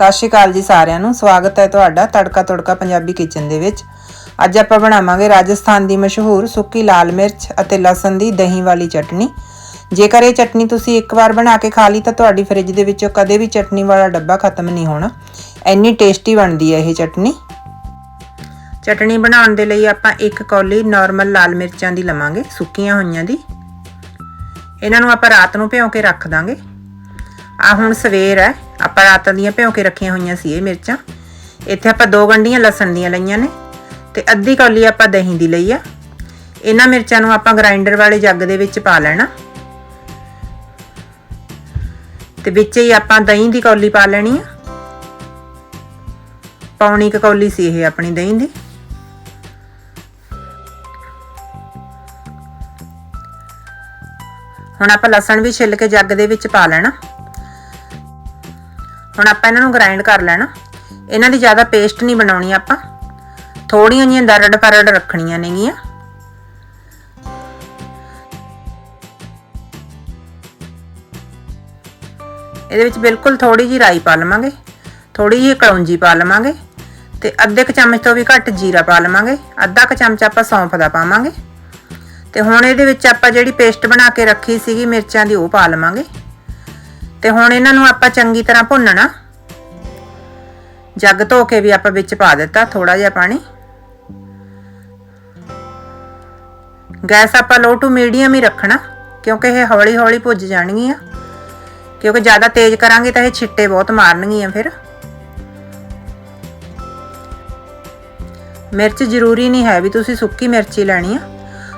ਸਤਿ ਸ਼੍ਰੀ ਅਕਾਲ ਜੀ ਸਾਰਿਆਂ ਨੂੰ। ਸਵਾਗਤ ਹੈ ਤੁਹਾਡਾ ਤੜਕਾ ਤੜਕਾ ਪੰਜਾਬੀ ਕਿਚਨ ਦੇ ਵਿੱਚ। ਅੱਜ ਆਪਾਂ ਬਣਾਵਾਂਗੇ ਰਾਜਸਥਾਨ ਦੀ ਮਸ਼ਹੂਰ ਸੁੱਕੀ ਲਾਲ ਮਿਰਚ ਅਤੇ ਲਸਣ ਦੀ ਦਹੀਂ ਵਾਲੀ ਚਟਨੀ। ਜੇਕਰ ਇਹ ਚਟਨੀ ਤੁਸੀਂ ਇੱਕ ਵਾਰ ਬਣਾ ਕੇ ਖਾ ਲਈ ਤਾਂ ਤੁਹਾਡੀ ਫ੍ਰਿਜ ਦੇ ਵਿੱਚੋਂ ਕਦੇ ਵੀ ਚਟਨੀ ਵਾਲਾ ਡੱਬਾ ਖਤਮ ਨਹੀਂ ਹੋਣਾ। ਇੰਨੀ ਟੇਸਟੀ ਬਣਦੀ ਹੈ ਇਹ ਚਟਨੀ। ਚਟਨੀ ਬਣਾਉਣ ਦੇ ਲਈ ਆਪਾਂ ਇੱਕ ਕੌਲੀ ਨਾਰਮਲ ਲਾਲ ਮਿਰਚਾਂ ਦੀ ਲਵਾਂਗੇ, ਸੁੱਕੀਆਂ ਹੋਈਆਂ ਦੀ। ਇਹਨਾਂ ਨੂੰ ਆਪਾਂ ਰਾਤ ਨੂੰ ਭਿਓ ਕੇ ਰੱਖ ਦਾਂਗੇ। ਆ ਹੁਣ ਸਵੇਰ ਹੈ। ਆਪਾਂ ਰਾਤ ਦੀਆਂ ਭਿਓ ਕੇ ਰੱਖੀਆਂ ਹੋਈਆਂ ਸੀ ਇਹ ਮਿਰਚਾਂ। ਇੱਥੇ ਆਪਾਂ ਦੋ ਗੰਢੀਆਂ ਲਸਣ ਦੀਆਂ ਲਈਆਂ ਨੇ ਤੇ ਅੱਧੀ ਕੌਲੀ ਆਪਾਂ ਦਹੀਂ ਦੀ ਲਈ ਆ। ਇਹਨਾਂ ਮਿਰਚਾਂ ਨੂੰ ਆਪਾਂ ਗ੍ਰਾਈਂਡਰ ਵਾਲੇ ਜੱਗ ਦੇ ਵਿੱਚ ਪਾ ਲੈਣਾ। ਤੇ ਵਿੱਚ ਹੀ ਆਪਾਂ ਦਹੀਂ ਦੀ ਕੌਲੀ ਪਾ ਲੈਣੀ ਆ। ਪੌਣੀ ਕੌਲੀ ਸੀ ਇਹ ਆਪਣੀ ਦਹੀਂ ਦੀ। ਹੁਣ ਆਪਾਂ ਲਸਣ ਵੀ ਛਿੱਲ ਕੇ ਜੱਗ ਦੇ ਵਿੱਚ ਪਾ ਲੈਣਾ। ਹੁਣ ਆਪਾਂ ਇਹਨਾਂ ਨੂੰ ਗ੍ਰਾਈਂਡ ਕਰ ਲੈਣਾ। ਇਹਨਾਂ ਦੀ ਜ਼ਿਆਦਾ ਪੇਸਟ ਨਹੀਂ ਬਣਾਉਣੀ ਆਪਾਂ। ਥੋੜੀਆਂ ਜੀਆਂ ਦਰੜ ਫਰੜ ਰੱਖਣੀਆਂ ਨੇਗੀਆਂ। ਇਹਦੇ ਵਿੱਚ ਬਿਲਕੁਲ ਥੋੜੀ ਜੀ ਰਾਈ ਪਾ ਲਵਾਂਗੇ। ਥੋੜੀ ਜੀ ਕਲੌਂਜੀ ਪਾ ਲਵਾਂਗੇ। ਤੇ ਅੱਧੇ ਕ ਚਮਚ ਤੋਂ ਵੀ ਘੱਟ ਜੀਰਾ ਪਾ ਲਵਾਂਗੇ। ਅੱਧਾ ਕ ਚਮਚ ਆਪਾਂ ਸੌਂਫ ਦਾ ਪਾਵਾਂਗੇ। ਤੇ ਹੁਣ ਇਹਦੇ ਵਿੱਚ ਆਪਾਂ ਜਿਹੜੀ ਪੇਸਟ ਬਣਾ ਕੇ ਰੱਖੀ ਸੀਗੀ ਮਿਰਚਾਂ ਦੀ ਉਹ ਪਾ ਲਵਾਂਗੇ। ਤੇ ਹੁਣ ਇਹਨਾਂ ਨੂੰ ਆਪਾਂ ਚੰਗੀ ਤਰ੍ਹਾਂ ਭੁੰਨਣਾ। ਜੱਗ ਧੋ ਕੇ ਵੀ ਆਪਾਂ ਵਿੱਚ ਪਾ ਦਿੱਤਾ ਥੋੜਾ ਜਿਹਾ ਪਾਣੀ। ਗੈਸ ਆਪਾਂ ਲੋ ਟੂ ਮੀਡੀਅਮ ਹੀ ਰੱਖਣਾ, ਕਿਉਂਕਿ ਇਹ ਹੌਲੀ ਹੌਲੀ ਭੁੱਜ ਜਾਣਗੀਆਂ। ਕਿਉਂਕਿ ਜ਼ਿਆਦਾ ਤੇਜ਼ ਕਰਾਂਗੇ ਤਾਂ ਇਹ ਛਿੱਟੇ ਬਹੁਤ ਮਾਰਨਗੀਆਂ ਫਿਰ। ਮਿਰਚ ਜ਼ਰੂਰੀ ਨਹੀਂ ਹੈ ਵੀ ਤੁਸੀਂ ਸੁੱਕੀ ਮਿਰਚ ਹੀ ਲੈਣੀ ਆ।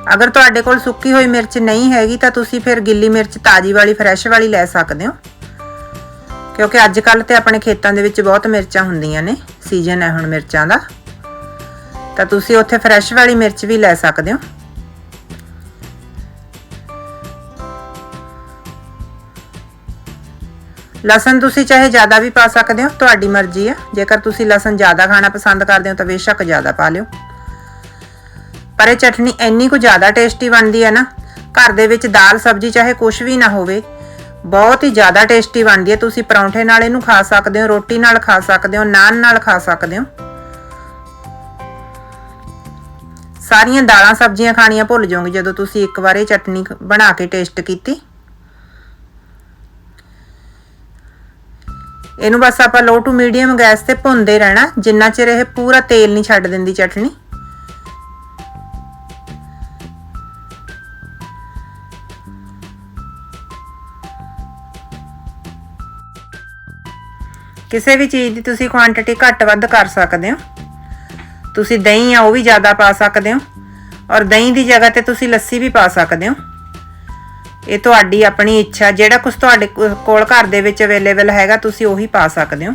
ਅਗਰ ਤੁਹਾਡੇ ਕੋਲ ਸੁੱਕੀ ਹੋਈ ਮਿਰਚ ਨਹੀਂ ਹੈਗੀ ਤਾਂ ਤੁਸੀਂ ਫਿਰ ਗਿੱਲੀ ਮਿਰਚ ਤਾਜੀ ਵਾਲੀ ਫਰੈਸ਼ ਵਾਲੀ ਲੈ ਸਕਦੇ ਹੋ। ਕਿਉਂਕਿ ਅੱਜ ਕੱਲ ਤੇ ਆਪਣੇ ਖੇਤਾਂ ਦੇ ਵਿੱਚ ਬਹੁਤ ਮਿਰਚਾਂ ਹੁੰਦੀਆਂ ਨੇ ਸੀਜ਼ਨ ਹੈ ਹੁਣ ਮਿਰਚਾਂ ਦਾ। ਤਾਂ ਤੁਸੀਂ ਉੱਥੇ ਫਰੈਸ਼ ਵਾਲੀ ਮਿਰਚ ਵੀ ਲੈ ਸਕਦੇ ਹੋ। ਲਸਣ ਤੁਸੀਂ ਚਾਹੇ ਜ਼ਿਆਦਾ ਵੀ ਪਾ ਸਕਦੇ ਹੋ, ਤੁਹਾਡੀ ਮਰਜ਼ੀ ਹੈ। ਜੇਕਰ ਤੁਸੀਂ ਲਸਣ ਜ਼ਿਆਦਾ ਖਾਣਾ ਪਸੰਦ ਕਰਦੇ ਹੋ ਤਾਂ ਬੇਸ਼ੱਕ ਜ਼ਿਆਦਾ ਪਾ ਲਿਓ। ਪਰ ਇਹ ਚਟਨੀ ਇੰਨੀ ਕੁ ਜ਼ਿਆਦਾ ਟੇਸਟੀ ਬਣਦੀ ਹੈ ਨਾ, ਘਰ ਦੇ ਵਿੱਚ ਦਾਲ ਸਬਜ਼ੀ ਚਾਹੇ ਕੁਝ ਵੀ ਨਾ ਹੋਵੇ, ਬਹੁਤ ਹੀ ਜ਼ਿਆਦਾ ਟੇਸਟੀ ਬਣਦੀ ਹੈ। ਤੁਸੀਂ ਪਰੌਂਠੇ ਨਾਲ ਇਹਨੂੰ ਖਾ ਸਕਦੇ ਹੋ, ਰੋਟੀ ਨਾਲ ਖਾ ਸਕਦੇ ਹੋ, ਨਾਨ ਨਾਲ ਖਾ ਸਕਦੇ ਹੋ। ਸਾਰੀਆਂ ਦਾਲਾਂ ਸਬਜ਼ੀਆਂ ਖਾਣੀਆਂ ਭੁੱਲ ਜਾਓਗੇ ਜਦੋਂ ਤੁਸੀਂ ਇੱਕ ਵਾਰ ਇਹ ਚਟਨੀ ਬਣਾ ਕੇ ਟੇਸਟ ਕੀਤੀ। ਇਹਨੂੰ ਬਸ ਆਪਾਂ ਲੋ ਟੂ ਮੀਡੀਅਮ ਗੈਸ ਤੇ ਭੁੰਨਦੇ ਰਹਿਣਾ, ਜਿੰਨਾ ਚਿਰ ਇਹ ਪੂਰਾ ਤੇਲ ਨਹੀਂ ਛੱਡ ਦਿੰਦੀ ਚਟਨੀ। ਕਿਸੇ ਵੀ ਚੀਜ਼ ਦੀ ਤੁਸੀਂ ਕੁਆਂਟੀਟੀ ਘੱਟ ਵੱਧ ਕਰ ਸਕਦੇ ਹੋ। ਤੁਸੀਂ ਦਹੀਂ ਆ ਉਹ ਵੀ ਜ਼ਿਆਦਾ ਪਾ ਸਕਦੇ ਹੋ ਔਰ ਦਹੀਂ ਦੀ ਜਗ੍ਹਾ ਤੇ ਤੁਸੀਂ ਲੱਸੀ ਵੀ ਪਾ ਸਕਦੇ ਹੋ। ਇਹ ਤੁਹਾਡੀ ਆਪਣੀ ਇੱਛਾ, ਜਿਹੜਾ ਕੁਝ ਤੁਹਾਡੇ ਕੋਲ ਘਰ ਦੇ ਵਿੱਚ ਅਵੇਲੇਬਲ ਹੈਗਾ, ਤੁਸੀਂ ਉਹੀ ਪਾ ਸਕਦੇ ਹੋ।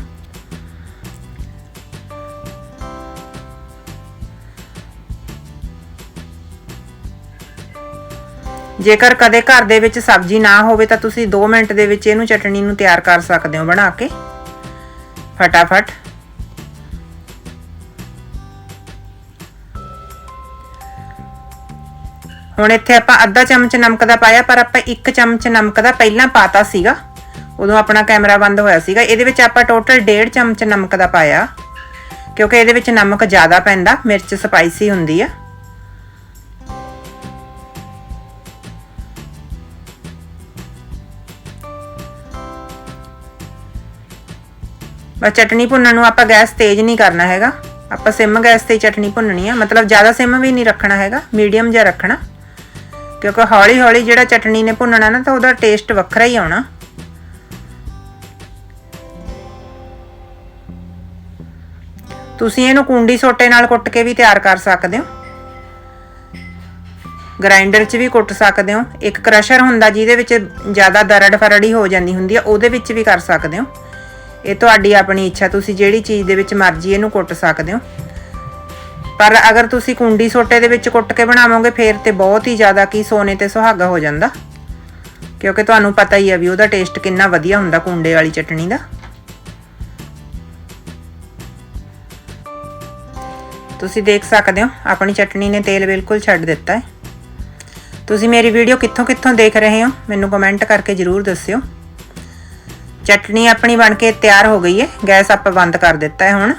ਜੇਕਰ ਕਦੇ ਘਰ ਦੇ ਵਿੱਚ ਸਬਜ਼ੀ ਨਾ ਹੋਵੇ ਤਾਂ ਤੁਸੀਂ 2 ਮਿੰਟ ਦੇ ਵਿੱਚ ਇਹਨੂੰ ਚਟਣੀ ਨੂੰ ਤਿਆਰ ਕਰ ਸਕਦੇ ਹੋ ਬਣਾ ਕੇ। ਫਟਾਫਟ ਹੁਣ ਇੱਥੇ ਆਪਾਂ ਅੱਧਾ ਚਮਚ ਨਮਕ ਦਾ ਪਾਇਆ, ਪਰ ਆਪਾਂ 1 ਚਮਚ ਨਮਕ ਦਾ ਪਹਿਲਾਂ ਪਾਤਾ ਸੀਗਾ। ਉਦੋਂ ਆਪਣਾ ਕੈਮਰਾ ਬੰਦ ਹੋਇਆ ਸੀਗਾ। ਇਹਦੇ ਵਿੱਚ ਆਪਾਂ ਟੋਟਲ 1.5 ਚਮਚ ਨਮਕ ਦਾ ਪਾਇਆ, ਕਿਉਂਕਿ ਇਹਦੇ ਵਿੱਚ ਨਮਕ ਜ਼ਿਆਦਾ ਪੈਂਦਾ, ਮਿਰਚ ਸਪਾਈਸੀ ਹੁੰਦੀ ਆ। ਬਸ ਚਟਨੀ ਭੁੰਨਣ ਨੂੰ ਆਪਾਂ ਗੈਸ ਤੇਜ਼ ਨਹੀਂ ਕਰਨਾ ਹੈਗਾ। ਆਪਾਂ ਸਿਮ ਗੈਸ ਤੇ ਹੀ ਚਟਨੀ ਭੁੰਨਣੀ ਆ। ਮਤਲਬ ਜ਼ਿਆਦਾ ਸਿਮ ਵੀ ਨਹੀਂ ਰੱਖਣਾ ਹੈਗਾ। ਮੀਡੀਅਮ ਜਿਹਾ ਰੱਖਣਾ। ਕਿਉਂਕਿ ਹੌਲੀ ਹੌਲੀ ਜਿਹੜਾ ਚਟਨੀ ਨੇ ਭੁੰਨਣਾ ਨਾ ਤਾਂ ਉਹਦਾ ਟੇਸਟ ਵੱਖਰਾ ਹੀ ਆਉਣਾ। ਤੁਸੀਂ ਇਹਨੂੰ ਕੁੰਡੀ ਸੋਟੇ ਨਾਲ ਕੁੱਟ ਕੇ ਵੀ ਤਿਆਰ ਕਰ ਸਕਦੇ ਹੋ। ਗ੍ਰਾਈਂਡਰ 'ਚ ਵੀ ਕੁੱਟ ਸਕਦੇ ਹੋ। ਇੱਕ ਕ੍ਰਸ਼ਰ ਹੁੰਦਾ ਜਿਹਦੇ ਵਿੱਚ ਜ਼ਿਆਦਾ ਦਰੜ ਫਰੜੀ ਹੋ ਜਾਂਦੀ ਹੁੰਦੀ ਆ, ਉਹਦੇ ਵਿੱਚ ਵੀ ਕਰ ਸਕਦੇ ਹੋ। ਇਹ ਤੁਹਾਡੀ ਆਪਣੀ ਇੱਛਾ, ਤੁਸੀਂ ਜਿਹੜੀ ਚੀਜ਼ ਦੇ ਵਿੱਚ ਮਰਜ਼ੀ ਇਹਨੂੰ ਕੁੱਟ ਸਕਦੇ ਹੋ। ਪਰ ਅਗਰ ਤੁਸੀਂ ਕੁੰਡੀ ਸੋਟੇ ਦੇ ਵਿੱਚ ਕੁੱਟ ਕੇ ਬਣਾਵੋਗੇ, ਫੇਰ ਤੇ ਬਹੁਤ ਹੀ ਜ਼ਿਆਦਾ ਕੀ ਸੋਨੇ ਤੇ ਸੁਹਾਗਾ ਹੋ ਜਾਂਦਾ। ਕਿਉਂਕਿ ਤੁਹਾਨੂੰ ਪਤਾ ਹੀ ਆ ਵੀ ਉਹਦਾ ਟੇਸਟ ਕਿੰਨਾ ਵਧੀਆ ਹੁੰਦਾ ਕੁੰਡੇ ਵਾਲੀ ਚਟਣੀ ਦਾ। ਤੁਸੀਂ ਦੇਖ ਸਕਦੇ ਹੋ, ਆਪਣੀ ਚਟਣੀ ਨੇ ਤੇਲ ਬਿਲਕੁਲ ਛੱਡ ਦਿੱਤਾ ਹੈ। ਤੁਸੀਂ ਮੇਰੀ ਵੀਡੀਓ ਕਿੱਥੋਂ ਕਿੱਥੋਂ ਦੇਖ ਰਹੇ ਹੋ, ਮੈਨੂੰ ਕਮੈਂਟ ਕਰਕੇ ਜਰੂਰ ਦੱਸਿਓ। ਚਟਣੀ ਆਪਣੀ ਬਣ ਕੇ ਤਿਆਰ ਹੋ ਗਈ ਹੈ। ਗੈਸ ਆਪਾਂ ਬੰਦ ਕਰ ਦਿੱਤਾ ਹੈ ਹੁਣ।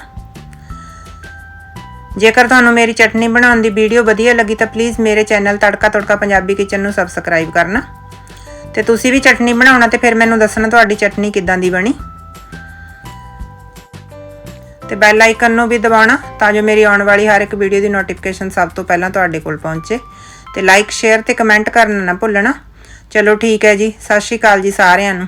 ਜੇਕਰ ਤੁਹਾਨੂੰ ਮੇਰੀ ਚਟਨੀ ਬਣਾਉਣ ਦੀ ਵੀਡੀਓ ਵਧੀਆ ਲੱਗੀ ਤਾਂ ਪਲੀਜ਼ ਮੇਰੇ ਚੈਨਲ ਤੜਕਾ ਤੜਕਾ ਪੰਜਾਬੀ ਕਿਚਨ ਨੂੰ ਸਬਸਕ੍ਰਾਈਬ ਕਰਨਾ। ਤੇ ਤੁਸੀਂ ਵੀ ਚਟਨੀ ਬਣਾਉਣਾ ਤੇ ਫਿਰ ਮੈਨੂੰ ਦੱਸਣਾ ਤੁਹਾਡੀ ਚਟਨੀ ਕਿੱਦਾਂ ਦੀ ਬਣੀ। ਤੇ ਬੈਲ ਆਈਕਨ ਨੂੰ ਵੀ ਦਬਾਉਣਾ ਤਾਂ ਜੋ ਮੇਰੀ ਆਉਣ ਵਾਲੀ ਹਰ ਇੱਕ ਵੀਡੀਓ ਦੀ ਨੋਟੀਫਿਕੇਸ਼ਨ ਸਭ ਤੋਂ ਪਹਿਲਾਂ ਤੁਹਾਡੇ ਕੋਲ ਪਹੁੰਚੇ। ਤੇ ਲਾਈਕ ਸ਼ੇਅਰ ਤੇ ਕਮੈਂਟ ਕਰਨਾ ਨਾ ਭੁੱਲਣਾ। ਚਲੋ ਠੀਕ ਹੈ ਜੀ, ਸਤਿ ਸ਼੍ਰੀ ਅਕਾਲ ਜੀ ਸਾਰਿਆਂ ਨੂੰ।